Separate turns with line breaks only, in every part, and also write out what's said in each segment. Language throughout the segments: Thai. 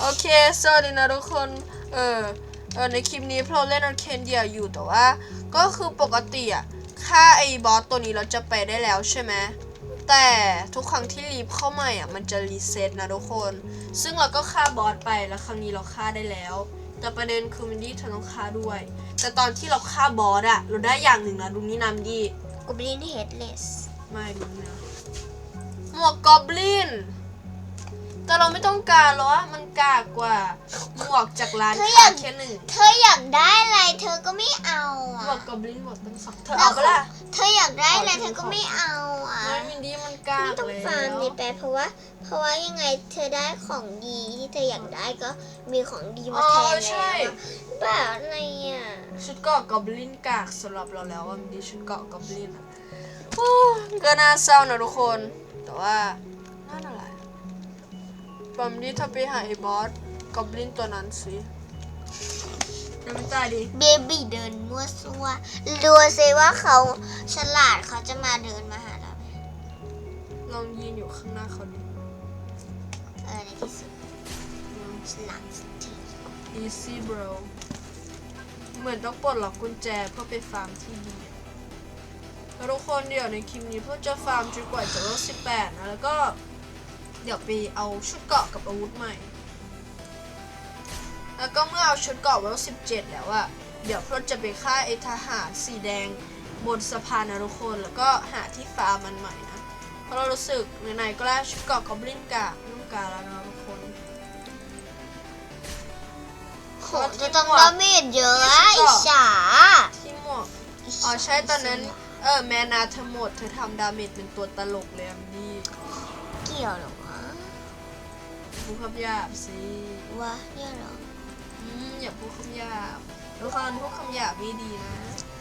โอเคสวัสดีนะทุกคน เออเออในคลิปนี้เราเล่นอาร์เคนเดียอยู่แต่ว่า ก็คือปกติอะค่าไอ้บอสตัวนี้เราจะไปได้แล้วใช่ไหมแต่ทุกครั้งที่รีบเข้าใหม่อะมันจะรีเซ็ตนะทุกคน ซึ่งเราก็ฆ่าบอสไปแล้วครั้งนี้เราฆ่าได้แล้ว แต่ประเด็นคือมินดี้เธอต้องฆ่าด้วย แต่ตอนที่เราฆ่าบอสอะเราได้อย่างหนึ่งนะดูนี่นำดี
กบลินเฮดเลส
ไม่รู้นะหมวกกอบลิน แต่เราไม่ต้องการหรอกมันกากกว่าหมวกจากร้านค้าแค่หนึ่ง
เธออยากได้อะไรเธอก็ไม่เอา
หม
อะ
วกกอบลินหมวกตั้งสองเธอเอาไปะละ
เธออยากได้อะไรเธอก็ไม่เอาอะ
ไม่มินดี้มันกาก
ไม่ต้อง
เลย
ฟาร์มดีแปเพราะว่า เพราะว่ายังไงเธอได้ของดีที่เธออยากได้ก็มีของดีมา
อ๋อ
แทนแล้ว
ใช่
อะแบบอะไรอะ
ชุดเกาะกอบลินกากสำหรับเราแล้วว่ามินดี้ชุดเกาะกอบลินอะโอ้ก็น่าเศร้านะทุกคน แต่ว่านั่นอะไร บอมดี้ถ้าไปหาไอ้บอสกอบลินตัวนั้นสิยังไม่ตายดิ
เบบี้เดินมั่วซั่วดูซิว่าเขาฉลาดเขาจะมาเดินมาหาเราไหม
ลองยืนอยู่ข้างหน้าเขาดิ
เออในที่สุดฉลาดสักที
easy bro เหมือนต้องปลดล็อกกุญแจเพื่อไปฟาร์มที่ดีอะแล้วทุกคนเดี๋ยวในคลิปนี้เพื่อจะฟาร์มจนกว่าจะเลเวล18นะแล้วก็ เดี๋ยวไปเอาชุดเกราะกับอาวุธใหม่ แล้วก็เมื่อเอาชุดเกราะเลเวล17แล้วอะเดี๋ยวเพื่อจะไปฆ่าไอ้ทหารสีแดงบนสะพานนะทุกคนแล้วก็หาที่ฟาร์มมันใหม่นะเพราะเรารู้สึกไหนๆก็ได้ชุดเกราะกอบลินกากไม่ต้องการแล้วนะทุกคน
โหจะต้องดาเมจเยอะอะอิจฉา
ที่หมวกอ๋อใช่ตอนนั้น เออแมนาเธอหมดเธอทำดาเมจเป็นตัวตลกเลยอันนี้
เกี่ยวเหรอวะ
พูดคำหยาบสิ
วะเนี่ยเหรอ
อืมอย่าพูดคำหยาบทุกคนพูดคำหยาบไม่ดีนะ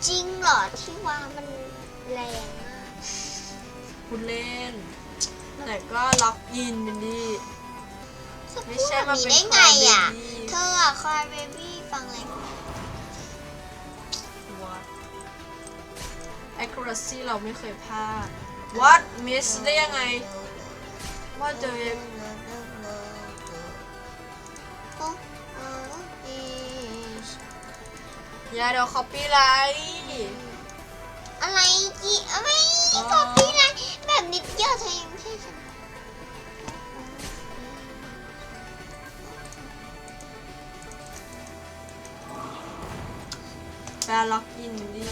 จริงเหรอที่ว่ามันแรงมาก
พูดเล่น แต่ก็ล็อกอินเป็นดี
จะ
ไม่
พูด
ใช่
แบบ
มา
นี้
เป็น
ได้ไงอะ
คาเบบี้
เธออะคอยเบบี้ฟังเลย
What accuracy เราไม่เคยพลาด What miss ได้ยังไง What the heck อย่ อย่าเดี๋ยว copyright
อะไรกี่อะไร
อ๋อ
ก็พี่ไรแบบนิดเดียวเธอยังไม่ใช่ฉัน
แปลล็อกอินดิ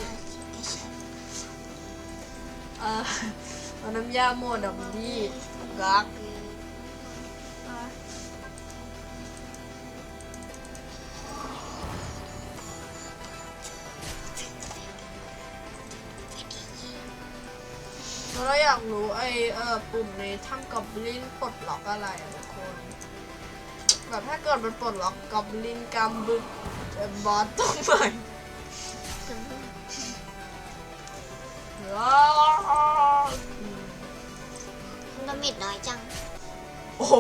เออเอาน้ำยาหมดอะดีกัก เออปุ่มในถ้ำกอบลินปลดล็อกอะไรอะทุกคนแบบถ้าเกิดมันปลดล็อกกอบลินกำบึกเอ่อบอสต้องใหม่
ดาเมจน้อยจัง
โอ้โห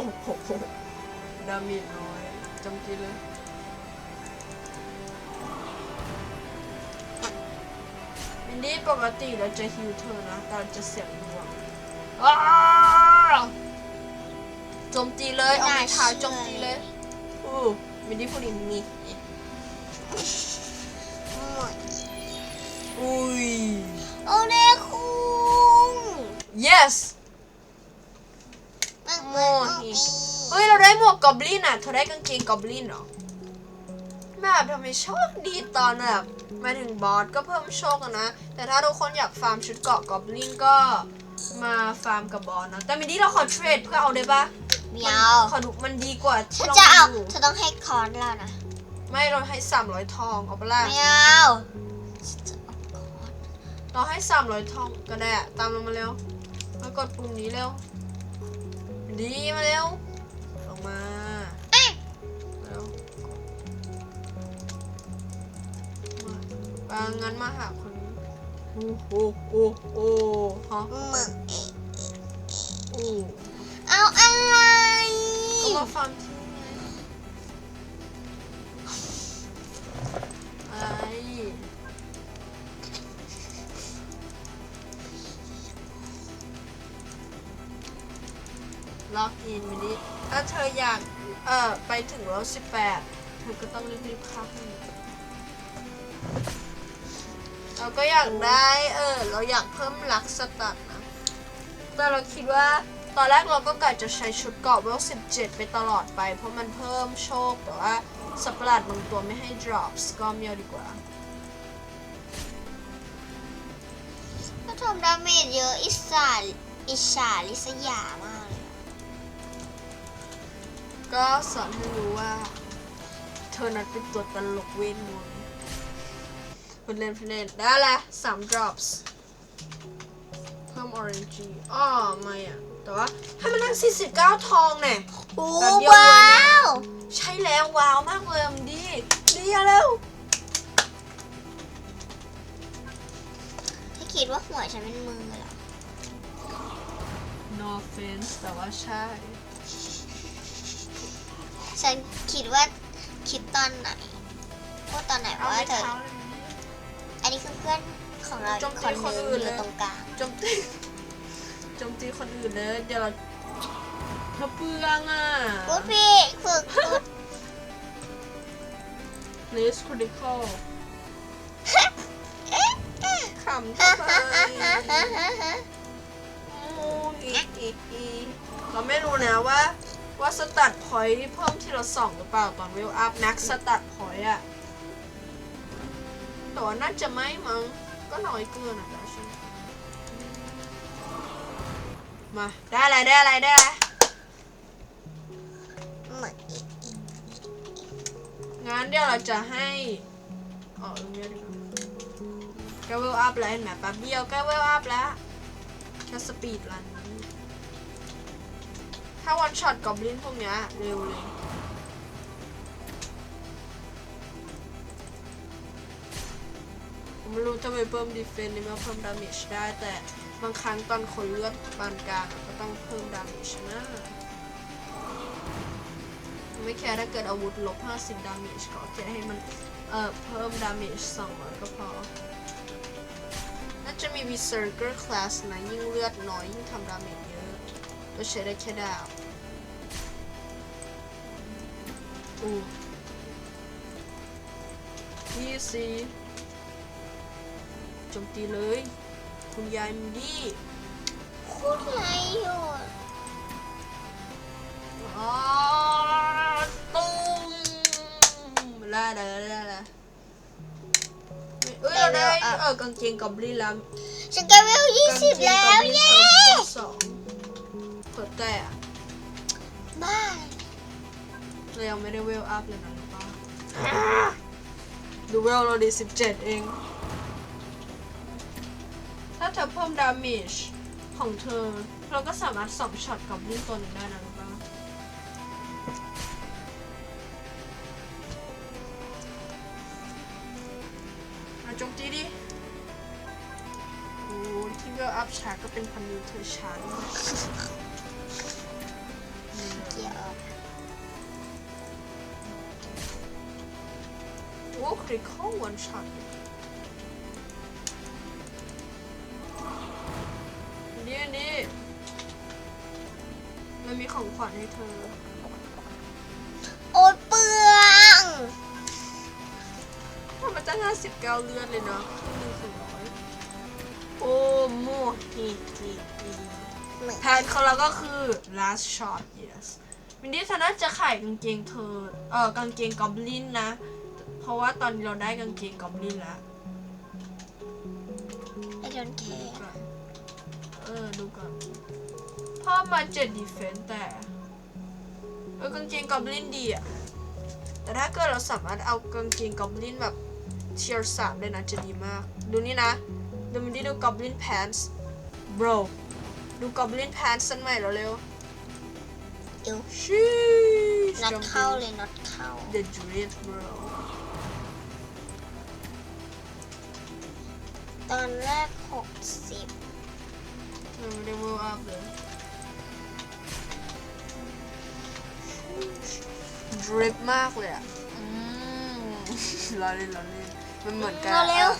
ดาเมิดน้อยจำกินเลยมินดี้ปกติเราจะฮิวเธอนะแต่เราจะเสียงดวง อ้าวโจมตีเลยเอาไม้เท้าโจมตีเลยอู้มินดี้พูดอย่างนี้
หมด
อุ้ย
โอเดคุง
yes
มัน
โมฮิเฮ้ย เราได้หมวกกอบลินอะ เธอได้กางเกงกอบลินเหรอแบบทำไมโชคดีตอนแบบมาถึงบอสก็เพิ่มโชคอะนะ แต่ถ้าทุกคนอยากฟาร์มชุดเกราะกอบลินก็ มาฟาร์มกับบอสนะแต่มินดี้เราขอเทรดเพื่อเอาได้ปะ
เมี
มั
ยว
ขอดูมันดีกว่า
เธอ
ลง
จะเอา
ดู
เธอต้องให้คอนเรานะ
ไม่เราให้300ทองเอาปะล่ะ
เมียว
เราให้300ทองก็ได้อะตามเรามาเร็วมากดปุ่มนี้เร็วดีมาเร็วลงมาเร็วมาปางั้นมาหาคนนี้ โอ้โหโอ้โอ้ฮะ
มึงเอะ
โอ้
เอาอะไร
ก็มาฟังที่นี่ไงอะไรล็อกอินไปดิถ้าเธออยาก เออไปถึงเลเวลสิบแปดเธอก็ต้องรีบๆเข้าให้ เราก็อยากได้เออเราอยากเพิ่มลักสตัดนะ แต่เราคิดว่าตอนแรกเราก็กะจะใช้ชุดเกราะเวล17 ไปตลอดไป เพราะมันเพิ่มโชคแต่ว่าสัตว์ประหลาดบางตัวไม่ให้ drops ก็ไม่เอาดีกว่า
ก็ทำดาเมจเยอะอิสาอิชาลิสยามากเลยอะ
ก็สอนให้รู้ว่า เธอนั้นเป็นตัวตลกเวทมน ต์พูดเล่นพูดเล่นได้ละสาม drops เพิ่ม orange อ๋อไม่อะแต่ว่าให้มันนั่ง49 ทองเนี่ย
โอ้
แบบเดียวเลย
ว้า
นะ
ว
ใช่แล้วว้าวมากเลยมันดี ดีอะเร็ว
ถ้าคิดว่าหัวฉันเป็นมือเหรอ
no offense แต่ว่าใช่
ฉันคิดว่าคิดตอนไหนว่าตอนไหน
เอา
ว่า
ไม่
เธอ
เท้าเลย นะ
อันนี้คือเพื่อนของเรา
โจ
อี
ม
ก
ตี
คนหนึง
คนอื่น
อ
เลย
ยู่ตรงกลาง
โจมตีโจมตีคนอื่นเลยเดี๋ยวเราเธอเปลืองอะ
พูดพี่ฝึกพูด
list critical ขำทำไมมูอีอีอีเราไม่รู้นะว่า ว่าสตัดพอยที่เพิ่มทีละสองหรือเปล่าตอนเวลอัพแม็กสตัดพอยอะ แต่ว่าน่าจะไม่มั้งก็น้อยเกินอะแล้วใช่ไหมาได้อะไรได้อะไรได้อะไรงั้นเดี๋ยวเราจะให้อ๋อตรงนี้ดีกว่าแกเวลอัพแล้วเห็นไหมแป๊บเดียวแกเวลอัพแล้วแค่สปีดรันนี้ถ้าวันช็อตกอบลินพวกเนี้ยเร็วเลย ไม่รู้ทำไมเพิ่มดีเฟนต์นี่มาเพิ่มดาเมจได้แต่บางครั้งตอนคนเลือดปานกลางก็ต้องเพิ่มดาเมจนะ ไม่แค่ถ้าเกิดอาวุธลบ 50 ดาเมจก็แค่ให้มันเอ่อเพิ่มดาเมจ200 ก็พอ น่าจะมี Berserker Class นะ ยิ่งเลือดน้อยยิ่งทำดาเมจเยอะก็ใช้ได้แค่ดาบอู้นี่สิ โจมตีเลย คุณยายมินดี้
พูดอะไรอยู่
อ๋อตุ้มละละละละเอ้ยเราได้เออกางเกงกอบลินแล้ว
ฉันก็เวลยี่สิบแล้วเย้
สองเปิดแต่อะ
บ้า
เรายังไม่ได้เวลอัพเลยนะรู้ปะดูเวลเราดีสิบเจ็ดเองถ้า เธอเพิ่มดาเมจของเธอ เราก็สามารถสองช็อตกับลิงตัวหนึงได้นะรู้ปะมาจมตีดิโอ้ที่เวลอัพชาก็เป็นพันนิวเธอช้ามาก
เกี่ยว
โอ้คริคอลวันช็อต มันมีของขวัญให้เธอ
โอ๊ยเปลือง
มันจะห้าสิบเก้าเลือดเลยเนาะหนึ่งถึงร้อยโอ้โมฮิฮิฮิ
เหมือน
แผนของเราก็คือ last shot yes มินดี้เธอน่าจะขายกางเกงเธอ เออกางเกงกอบลินนะ เพราะว่าตอนนี้เราได้กางเกงกอบลินแล้ว
ไอ้โดนแค
ดู
ร์
ก่อนเออ ดูก่อนเพิ่มมาเจ็ดดีเฟนแต่เออกางเกงกอบลินดีอะแต่ถ้าเกิดเราสามารถเอากางเกงกอบลินแบบเทียร์สามเลยนะจะดีมาก ดูนี่นะ ดูมันดีดูกอบลินแพนส์ bro ดูกอบลินแพนส์สันใหม่เร็ว
อิว
ๆชีส
น็อตเข้าเลยน็อตเข้า
The Dread bro
ตอนแรกหกสิบ
มันไม่ได้เวลอัพเลย drip มากเลยอะอืมล้อเล่นล้อเล่นมันเหมือนกัน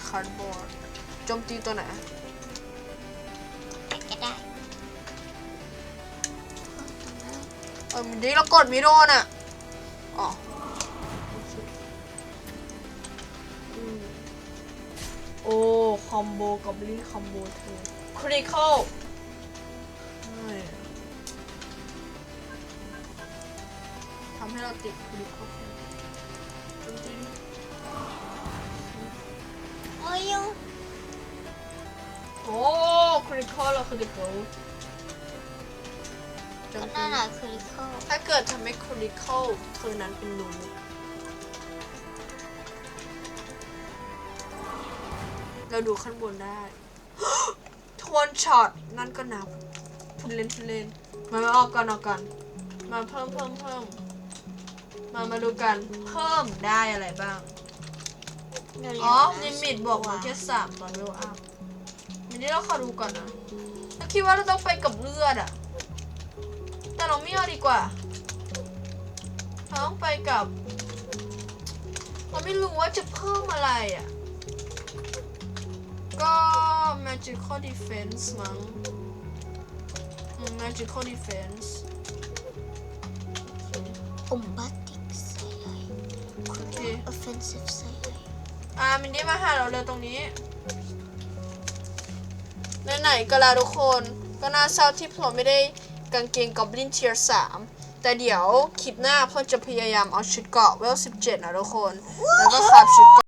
คาร์ดบอร์ดโจมตีตัวไหน
ก็ได้
เออมันดีเรากดไม่โดนอะอ๋อโอเคอืมโอ้คอมโบกับลิงคอมโบเธอคริคอลทำ ให้เราติดคริคอลจริง
โอ้ยยุง
ๆโอ้คริคอลเราคือเด็กโก
ก็น่าหนาคริคอล
ถ้าเกิดทำให้คริคอลเธอนั้นเป็นรูเราดูข้างบนได้ ทวนช็อต นั่นก็นับพูดเล่นพูดเล่นมามาออกก่อนออกก่อน มาเพิ่มเพิ่มเพิ่ม มามาดูกันเพิ่มได้อะไรบ้าง
เดี๋ยว
อ๋อ
เรี
ลิ
ยนนะ
มิตบอกมาแค่สามตอนเวลอัพมินนี่เราขอดูก่อนนะเราคิดว่าเราต้องไปกับเลือดอะแต่เราไม่เอาดีกว่าเราต้องไปกับ เราไม่รู้ว่าจะเพิ่มอะไรอะก็ magical defense มั้งอืม magical defense
อม สิบสี่
อ่ามินดี้มาหาเราเลยตรงนี้ไหนๆก็แล้วทุกคนก็น่าเศร้าที่พลอยไม่ได้กางเกงกอบลินเทียร์สามแต่เดี๋ยวคลิปหน้าพลอยจะพยายามเอาชุดเกาะเวล17นะทุกคน แล้วก็คราบชุดเกาะ